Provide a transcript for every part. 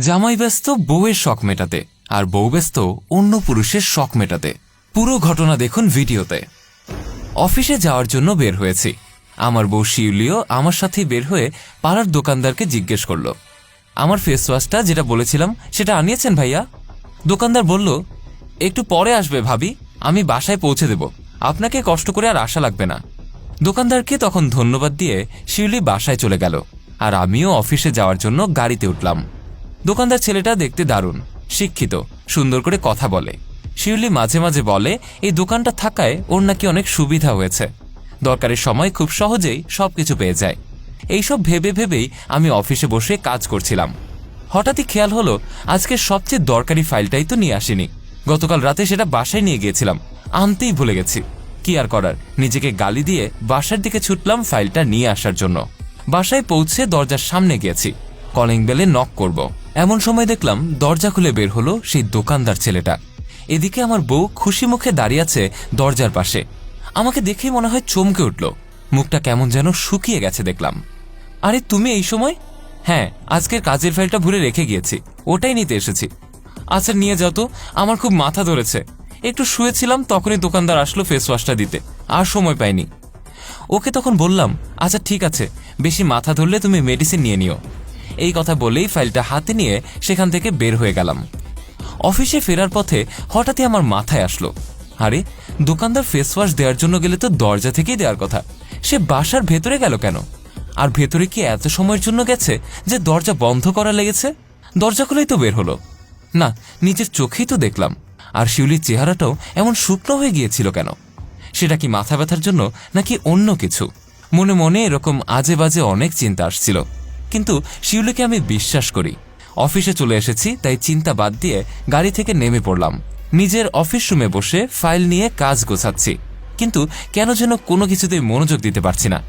জামাই ব্যস্ত, বউয়ের শখ মেটাতে। আর বউ ব্যস্ত, অন্য পুরুষের শখ মেটাতে। পুরো ঘটনা দেখুন ভিডিওতে। অফিসে যাওয়ার জন্য বের হয়েছি। আমার বউ শিউলিও আমার সাথেই বের হয়ে পাড়ার দোকানদারকে জিজ্ঞেস করল। আমার ফেস ওয়াশটা যেটা বলেছিলাম, সেটা আনিয়েছেন ভাইয়া? দোকানদার বলল, একটু পরে আসবে ভাবি, আমি বাসায় পৌঁছে দেব। আপনাকে কষ্ট করে আর আশা লাগবে না। দোকানদারকে তখন ধন্যবাদ দিয়ে শিউলি বাসায় চলে গেল। আর আমিও অফিসে যাওয়ার জন্য গাড়িতে উঠলাম। দোকানদার ছেলেটা দেখতে দারুণ, শিক্ষিত, সুন্দর করে কথা বলে। শিউলি মাঝে মাঝে বলে, এই দোকানটা থাকায় ওর নাকি অনেক সুবিধা হয়েছে। দরকারের সময় খুব সহজেই সবকিছু পেয়ে যায়। এইসব ভেবে ভেবেই আমি অফিসে বসে কাজ করছিলাম। হঠাৎই খেয়াল হলো, আজকে সবচেয়ে দরকারি ফাইলটাই তো নিয়ে আসিনি। গতকাল রাতে সেটা বাসায় নিয়ে গিয়েছিলাম। আনতেই ভুলে গেছি। কি আর করার? নিজেকে গালি দিয়ে বাসার দিকে ছুটলাম ফাইলটা নিয়ে আসার জন্য। বাসায় পৌঁছে দরজার সামনে গিয়েছি। কলিং বেলে নক করব। এমন সময় দেখলাম দরজা খুলে বের হলো সেই দোকানদার ছেলেটা। এদিকে আমার বউ খুশি মুখে দাঁড়িয়ে আছে দরজার পাশে। আমাকে দেখেই মনে হয় চমকে উঠল। মুখটা কেমন যেন শুকিয়ে গেছে দেখলাম। আরে, তুমি এই সময়? হ্যাঁ আজকের কাজের ফাইলটা ভুলে রেখে গিয়েছি। ওটাই নিতে এসেছি। আচ্ছা নিয়ে যাও তো। আমার খুব মাথা ধরেছে। একটু শুয়েছিলাম তখনই দোকানদার আসলো ফেস ওয়াশটা দিতে। আর সময় পাইনি। ওকে তখন বললাম আচ্ছা ঠিক আছে। বেশি মাথা ধরলে তুমি মেডিসিন নিয়ে নিও। এই কথা বলেই ফাইলটা হাতে নিয়ে সেখান থেকে বের হয়ে গেলাম। অফিসে ফেরার পথে হঠাৎই আমার মাথায় আসলো। আরে, দোকানদার ফেস ওয়াশ দেওয়ার জন্য গেলে তো দরজা থেকেই দেওয়ার কথা। সে বাসার ভেতরে গেল কেন? আর ভেতরে কি এত সময়ের জন্য গেছে যে দরজা বন্ধ করা লেগেছে? দরজা খুলেই তো বের হলো। না, নিজের চোখেই তো দেখলাম। আর শিউলির চেহারাটাও এমন শুকনো হয়ে গিয়েছিল কেন? সেটা কি মাথা ব্যথার জন্য নাকি অন্য কিছু? মনে মনে এরকম আজে বাজে অনেক চিন্তা আসছিল। কিন্তু শিউলিকে আমি বিশ্বাস করি। অফিসে চলে এসেছি, তাই চিন্তা বাদ দিয়ে গাড়ি থেকে নেমে পড়লাম। নিজের অফিস রুমে বসে ফাইল নিয়ে কাজ গোছাচ্ছি। কিন্তু কেন যেন কোনো কিছুতেই মনোযোগ দিতে পারছি না।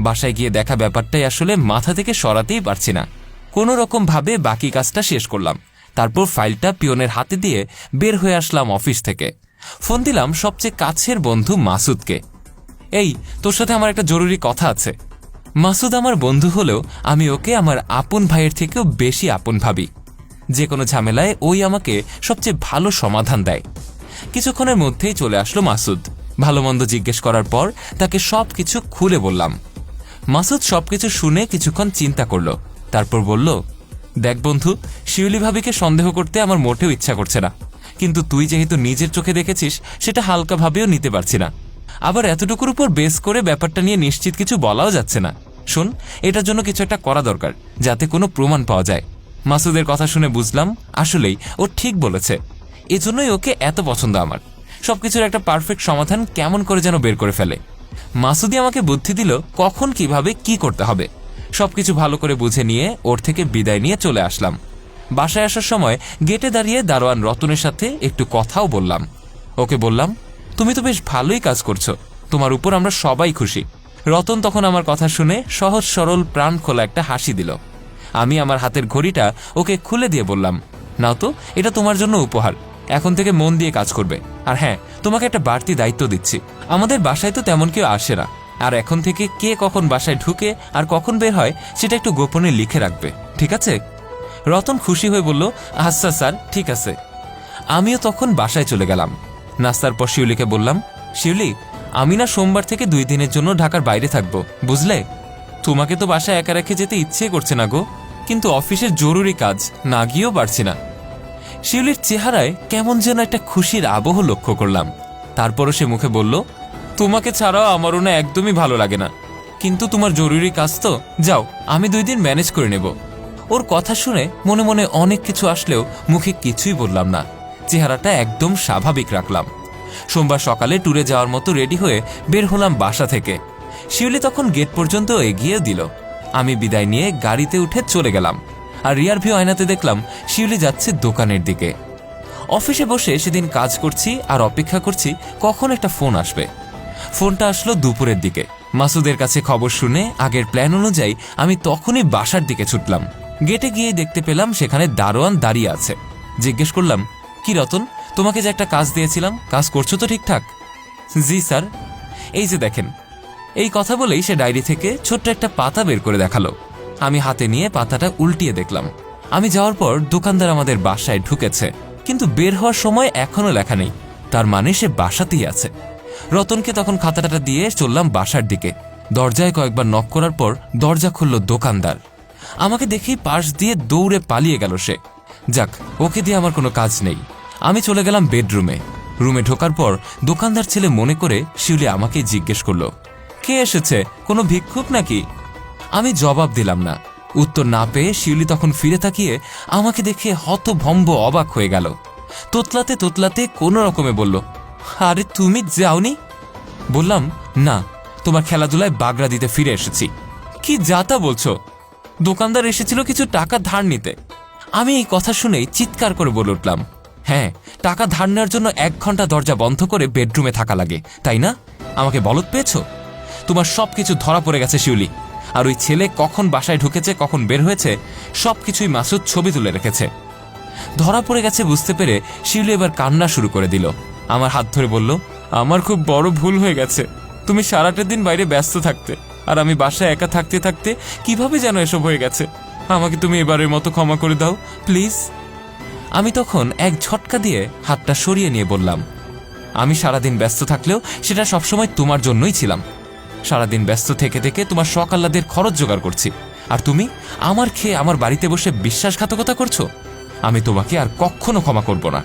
বাসায় গিয়ে দেখা ব্যাপারটাই আসলে মাথা থেকে সরাতেই পারছি না। কোনো রকম ভাবে বাকি কাজটা শেষ করলাম। তারপর ফাইলটা পিয়নের হাতে দিয়ে বের হয়ে আসলাম অফিস থেকে। ফোন দিলাম সবচেয়ে কাছের বন্ধু মাসুদকে। এই, তোর সাথে আমার একটা জরুরি কথা আছে। মাসুদ আমার বন্ধু হলেও আমি ওকে আমার আপন ভাইয়ের থেকেও বেশি আপন ভাবি। যে কোনো ঝামেলায় ওই আমাকে সবচেয়ে ভালো সমাধান দেয়। কিছুক্ষণের মধ্যেই চলে আসলো মাসুদ। ভালো মন্দ জিজ্ঞেস করার পর তাকে সব কিছু খুলে বললাম। মাসুদ সবকিছু শুনে কিছুক্ষণ চিন্তা করল। তারপর বলল, দেখ বন্ধু, শিউলি ভাবিকে সন্দেহ করতে আমার মোটেও ইচ্ছা করছে না। কিন্তু তুই যেহেতু নিজের চোখে দেখেছিস, সেটা হালকাভাবেও নিতে পারছি না। আবার এতটুকুর উপর বেস করে ব্যাপারটা নিয়ে নিশ্চিত কিছু বলাও যাচ্ছে না। শোন, এটার জন্য কিছু একটা করা দরকার, যাতে কোনো প্রমাণ পাওয়া যায়। মাসুদের কথা শুনে বুঝলাম, আসলেই ও ঠিক বলেছে। এজন্যই ওকে এত পছন্দ আমার। সবকিছুর একটা পারফেক্ট সমাধান কেমন করে যেন বের করে ফেলে। মাসুদি আমাকে বুদ্ধি দিল কখন, কীভাবে, কি করতে হবে। সবকিছু ভালো করে বুঝে নিয়ে ওর থেকে বিদায় নিয়ে চলে আসলাম। বাসায় আসার সময় গেটে দাঁড়িয়ে দারোয়ান রতনের সাথে একটু কথাও বললাম। ওকে বললাম তুমি তো বেশ ভালোই কাজ করছ। তোমার উপর আমরা সবাই খুশি। রতন তখন আমার কথা শুনে সহজ সরল প্রাণ খোলা একটা হাসি দিল। আমি আমার হাতের ঘড়িটা ওকে খুলে দিয়ে বললাম, নাও তো, এটা তোমার জন্য উপহার। এখন থেকে মন দিয়ে কাজ করবে। আর হ্যাঁ তোমাকে একটা বাড়তি দায়িত্ব দিচ্ছি। আমাদের বাসায় তো তেমন কেউ আসে না। আর এখন থেকে কে কখন বাসায় ঢুকে আর কখন বের হয়, সেটা একটু গোপনে লিখে রাখবে। ঠিক আছে? রতন খুশি হয়ে বলল আচ্ছা স্যার, ঠিক আছে। আমিও তখন বাসায় চলে গেলাম। নাস্তার পর শিউলিকে বললাম, শিউলি, আমি না সোমবার থেকে দুই দিনের জন্য ঢাকার বাইরে থাকব, বুঝলে? তোমাকে তো বাসায় একা রেখে যেতে ইচ্ছে করছে না গো, কিন্তু অফিসের জরুরি কাজ, না গিয়েও পারছি না। শিউলির চেহারায় কেমন যেন একটা খুশির আবহ লক্ষ্য করলাম। তারপরও সে মুখে বলল, তোমাকে ছাড়াও আমারও না একদমই ভালো লাগে না। কিন্তু তোমার জরুরি কাজ তো, যাও, আমি দুই দিন ম্যানেজ করে নেব। ওর কথা শুনে মনে মনে অনেক কিছু আসলেও মুখে কিছুই বললাম না। চেহারাটা একদম স্বাভাবিক রাখলাম। সোমবার সকালে ট্যুরে যাওয়ার মতো রেডি হয়ে বের হলাম বাসা থেকে। শিউলি তখন গেট পর্যন্ত এগিয়ে দিল। আমি বিদায় নিয়ে গাড়িতে উঠে চলে গেলাম আর রিয়ার ভিউ আয়নাতে দেখলাম শিউলি যাচ্ছে দোকানের দিকে। অফিসে বসে সেদিন কাজ করছি আর অপেক্ষা করছি কখন একটা ফোন আসবে। ফোনটা আসলো দুপুরের দিকে। মাসুদের কাছে খবর শুনে আগের প্ল্যান অনুযায়ী আমি তখনই বাসার দিকে ছুটলাম। গেটে গিয়ে দেখতে পেলাম সেখানে দারোয়ান দাঁড়িয়ে আছে। জিজ্ঞেস করলাম কি রতন, তোমাকে যে একটা কাজ দিয়েছিলাম, কাজ করছ তো ঠিকঠাক? জি, স্যার। এই যে দেখেন, এই কথা বলেই সে ডায়েরি থেকে ছোট্ট একটা পাতা বের করে দেখাল। আমি হাতে নিয়ে পাতাটা উল্টিয়ে দেখলাম। আমি যাওয়ার পর দোকানদার আমাদের বাসায় ঢুকেছে, কিন্তু বের হওয়ার সময় এখনও লেখা নেই। তার মানে সে বাসাতেই আছে। রতনকে তখন খাতাটাটা দিয়ে চললাম বাসার দিকে। দরজায় কয়েকবার নক করার পর দরজা খুলল দোকানদার। আমাকে দেখেই পাশ দিয়ে দৌড়ে পালিয়ে গেল সে। যাক, ওকে দিয়ে আমার কোনো কাজ নেই। আমি চলে গেলাম বেডরুমে। রুমে ঢোকার পর দোকানদার ছেলে মনে করে শিউলি আমাকে জিজ্ঞেস করল, কে এসেছে? কোনো ভিক্ষুক নাকি? আমি জবাব দিলাম না। উত্তর না পেয়ে শিউলি তখন ফিরে তাকিয়ে আমাকে দেখে হতভম্ব অবাক হয়ে গেল। তোতলাতে তোতলাতে কোনো রকমে বলল, আরে তুমি যাওনি? বললাম, না, তোমার খেলাধুলায় বাগড়া দিতে ফিরে এসেছি। কি যাতা বলছো? দোকানদার এসেছিল কিছু টাকা ধার নিতে। আমি এই কথা শুনেই চিৎকার করে বলে উঠলাম। হ্যাঁ টাকা ধার নেওয়ার জন্য এক ঘণ্টা দরজা বন্ধ করে বেডরুমে থাকা লাগে, তাই না? আমাকে বলত পেয়েছ? তোমার সব কিছু ধরা পড়ে গেছে, শিউলি। আর ওই ছেলে কখন বাসায় ঢুকেছে, কখন বের হয়েছে সব কিছুই মাসুদ ছবি তুলে রেখেছে। ধরা পড়ে গেছে বুঝতে পেরে শিউলি এবার কান্না শুরু করে দিল। আমার হাত ধরে বলল, আমার খুব বড় ভুল হয়ে গেছে। তুমি সারাটা দিন বাইরে ব্যস্ত থাকতে, আর আমি বাসায় একা থাকতে থাকতে কীভাবে যেন এসব হয়ে গেছে? আমাকে তুমি এবারের মতো ক্ষমা করে দাও, প্লিজ। আমি তখন এক ঝটকা দিয়ে হাতটা সরিয়ে নিয়ে বললাম, আমি সারাদিন ব্যস্ত থাকলেও সেটা সবসময় তোমার জন্যই ছিলাম। সারাদিন ব্যস্ত থেকে থেকে তোমার সকাল্লাদের খরচ জোগাড় করছি। আর তুমি আমার খেয়ে আমার বাড়িতে বসে বিশ্বাসঘাতকতা করছ? আমি তোমাকে আর কখনো ক্ষমা করব না।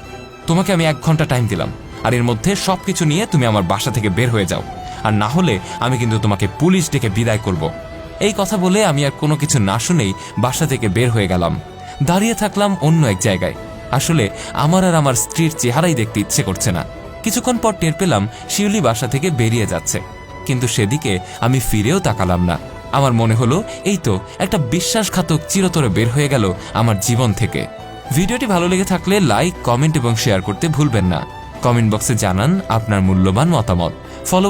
তোমাকে আমি এক ঘণ্টা টাইম দিলাম। আর এর মধ্যে সবকিছু নিয়ে তুমি আমার বাসা থেকে বের হয়ে যাও। আর না হলে আমি কিন্তু তোমাকে পুলিশ ডেকে বিদায় করব। এই কথা বলে আমি আর কোনো কিছু না শুনেই বাসা থেকে বের হয়ে গেলাম। দাঁড়িয়ে থাকলাম অন্য এক জায়গায়। আসলে আমার আর আমার স্ত্রীর চেহারাই দেখতে ইচ্ছে করছে না। কিছুক্ষণ পর টের পেলাম শিউলি বাসা থেকে বেরিয়ে যাচ্ছে। কিন্তু সেদিকে আমি ফিরেও তাকালাম না। আমার মনে হলো, এই তো একটা বিশ্বাসঘাতক চিরতরে বের হয়ে গেল আমার জীবন থেকে। ভিডিওটি ভালো লেগে থাকলে লাইক, কমেন্ট এবং শেয়ার করতে ভুলবেন না। কমেন্ট বক্সে জানান আপনার মূল্যবান মতামত। ফলো